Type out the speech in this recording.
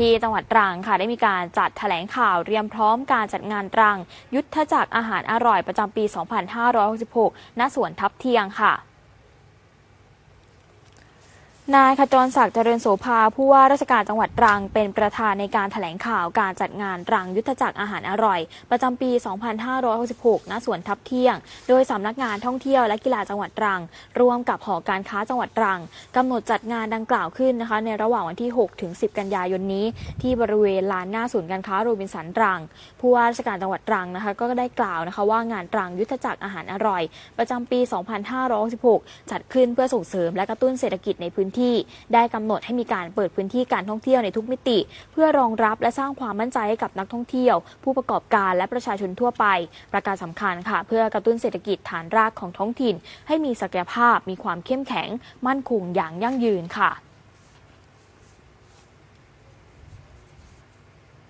ที่จังหวัดตรังค่ะได้มีการจัดแถลงข่าวเตรียมพร้อมการจัดงานตรัง ยุทธจักรอาหารอร่อยประจำปี 2566 ณ สวนทับเทียงค่ะ นายขจรศักดิ์เจริญโสภาผู้ว่าราชการจังหวัดตรังเป็นประธานในการแถลงข่าวการจัดงานตรังยุทธจักรอาหารอร่อย ประจำปี 2566 ณ สวนทับเที่ยง โดยสำนักงานท่องเที่ยวและกีฬาจังหวัดตรัง ร่วมกับหอการค้าจังหวัดตรังกำหนดจัดงานดังกล่าวขึ้นนะคะ ในระหว่างวันที่ 6 ถึง 10 กันยายนนี้ ที่บริเวณลานหน้าศูนย์การค้าโรบินสันตรัง ผู้ว่าราชการจังหวัดตรังนะคะก็ได้กล่าวนะคะว่างานตรังยุทธจักรอาหารอร่อย ประจำปี 2566 จัดขึ้นเพื่อส่งเสริมและกระตุ้นเศรษฐกิจในพื้นที่ได้กำหนดให้มีการเปิดพื้นที่การท่องเที่ยวในทุกมิติ เพื่อรองรับและสร้างความมั่นใจให้กับนักท่องเที่ยว ผู้ประกอบการและประชาชนทั่วไป ประการสำคัญค่ะ เพื่อกระตุ้นเศรษฐกิจฐานรากของท้องถิ่น ให้มีศักยภาพมีความเข้มแข็ง มั่นคงอย่างยั่งยืนค่ะ